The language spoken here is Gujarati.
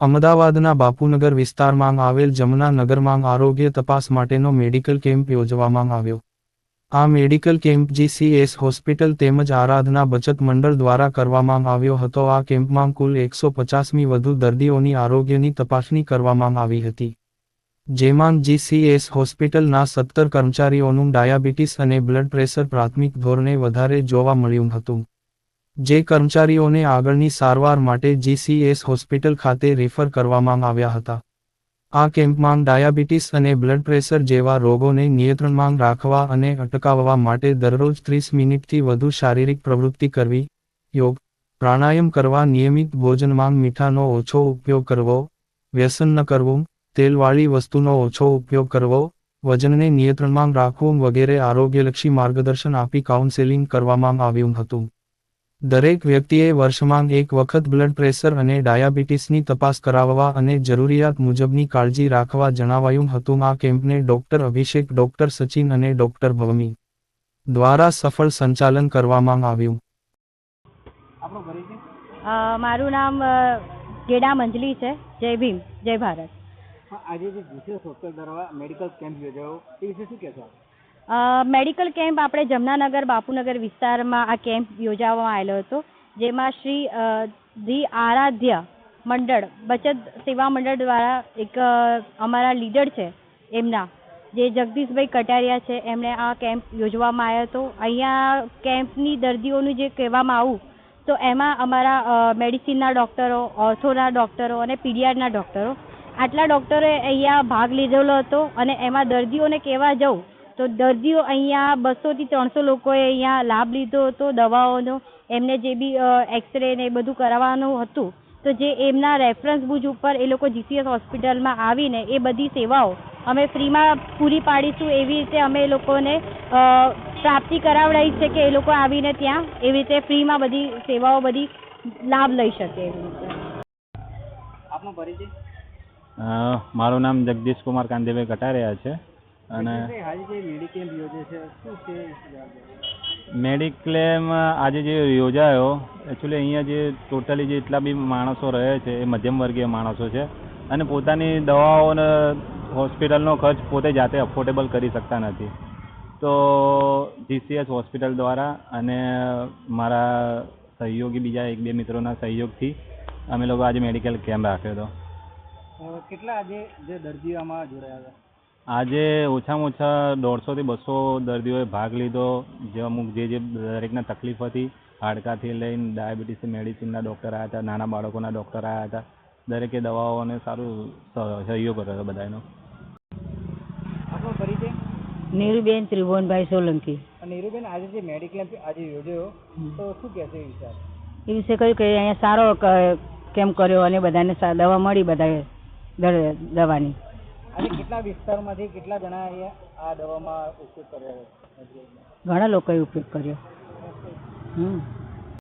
અમદાવાદના બાપુનગર વિસ્તારમાં આવેલ જમના નગરમાં આરોગ્ય તપાસ માટેનો મેડિકલ કેમ્પ યોજવામાં આવ્યો. આ મેડિકલ કેમ્પ જીસીએસ હોસ્પિટલ તેમજ આરાધના બચત મંડળ દ્વારા કરવામાં આવ્યો હતો. આ કેમ્પમાં કુલ એકસો પચાસમી વધુ દર્દીઓની આરોગ્યની તપાસણી કરવામાં આવી હતી. જેમાં જીસીએસ હોસ્પિટલના સત્તર કર્મચારીઓનું ડાયાબિટીસ અને બ્લડ પ્રેશર પ્રાથમિક ધોરણે વધારે જોવા મળ્યું હતું. જે કર્મચારીઓને આગળની સારવાર માટે જીસીએસ હોસ્પિટલ ખાતે રેફર કરવામાં આવ્યા હતા. આ કેમ્પમાં ડાયાબિટીસ અને બ્લડ પ્રેશર જેવા રોગોને નિયંત્રણમાં રાખવા અને અટકાવવા માટે દરરોજ ત્રીસ મિનિટથી વધુ શારીરિક પ્રવૃત્તિ કરવી, યોગ, પ્રાણાયામ કરવા, નિયમિત ભોજનમાં મીઠાનો ઓછો ઉપયોગ કરવો, વ્યસન ન કરવું, તેલવાળી વસ્તુનો ઓછો ઉપયોગ કરવો, વજનને નિયંત્રણમાં રાખવું વગેરે આરોગ્યલક્ષી માર્ગદર્શન આપી કાઉન્સેલિંગ કરવામાં આવ્યું હતું. દરેક વ્યક્તિએ વર્ષમાં એક વખત બ્લડ પ્રેશર અને ડાયાબિટીસની તપાસ કરાવવા અને જરૂરિયાત મુજબની કાળજી રાખવા જણાવાયું હતું. આ કેમ્પને ડોક્ટર અભિષેક ડોક્ટર સચિન અને ડોક્ટર ભવમી દ્વારા સફળ સંચાલન કરવામાં આવ્યું. મારું નામ ગેડા મંજલી છે. જય ભીમ જય ભારત. આજે જે વિશેષ હોસ્પિટલ દ્વારા મેડિકલ કેમ્પ યોજાયો એ વિશે શું કહેશો મેડિકલ કેમ્પ આપણે જમનાનગર, બાપુનગર વિસ્તારમાં આ કેમ્પ યોજાવામાં આવેલો હતો, જેમાં શ્રી ધી આરાધ્ય મંડળ, બચત સેવા મંડળ દ્વારા એક અમારા લીડર છે, એમના, જે જગદીશભાઈ કટારિયા છે, એમણે આ કેમ્પ યોજવામાં આવ્યો હતો. અહીંયા કેમ્પની દર્દીઓનું જે કહેવામાં આવું, તો એમાં અમારા મેડિસિનના ડૉક્ટરો ઓર્થોના ડૉક્ટરો અને પીડીઆરના ડૉક્ટરો આટલા ડૉક્ટરોએ અહીંયા ભાગ લીધેલો હતો અને એમાં દર્દીઓને કહેવા જાઉં તો દર્દીઓ અહીંયા બસોથી ત્રણસો લોકોએ અહીંયા લાભ લીધો હતો દવાઓનો એમને જે બી એક્સરે ને એ બધું કરાવવાનું હતું. તો જે એમના રેફરન્સ બુજ ઉપર એ લોકો જીસીએસ હોસ્પિટલમાં આવીને એ બધી સેવાઓ અમે ફ્રીમાં પૂરી પાડીશું એવી રીતે અમે એ લોકોને પ્રાપ્તિ કરાવડાવી છે કે એ લોકો આવીને ત્યાં એવી રીતે ફ્રીમાં બધી સેવાઓ બધી લાભ લઈ શકે એવી રીતે. આપનો પરિચય? મારું નામ જગદીશ કુમાર કાંતિભાઈ કટારિયા છે. અને જે. મેડિક્લેમ આજે જે યોજાયો એકચ્યુઅલી અહીંયા જે ટોટલી જેટલા બી માણસો રહે છે એ મધ્યમ વર્ગીય માણસો છે અને પોતાની દવાઓને હોસ્પિટલનો ખર્ચ પોતે જાતે અફોર્ડેબલ કરી શકતા નથી. તો જીસીએસ હોસ્પિટલ દ્વારા અને મારા સહયોગી બીજા એક બે મિત્રોના સહયોગથી અમે લોકો આજે મેડિકલ કેમ્પ રાખ્યો હતો. કેટલા આજે જે દર્દીઓ જોડાયા હતા? આજે ઓછામાં ઓછા દોઢસોથી બસો દર્દીઓએ ભાગ લીધો. જે અમુક જે જે દરેકને તકલીફ હતી હાડકાથી લઈને ડાયાબિટીસ મેડિસિનના ડૉક્ટર આવ્યા હતા નાના બાળકોના ડૉક્ટર આવ્યા હતા. દરેકે દવાઓને સારું સહયોગ કર્યો હતો બધાનો નીરુબેન ત્રિભુવનભાઈ સોલંકી. અને નીરુબેન આજે જે મેડિક્લેમ્પ આજે યોજ્યો. તો શું કહે એ વિશે? એ વિશે કહ્યું કે અહીંયા સારો કેમ કેમ્પ કર્યો અને બધાને દવા મળી બધા દવાની. આજે કેટલા વિસ્તારમાંથી કેટલા જણા આ દવામાં ઉપયોગ કર્યો? ઘણા લોકોએ ઉપયોગ કર્યો. હમ.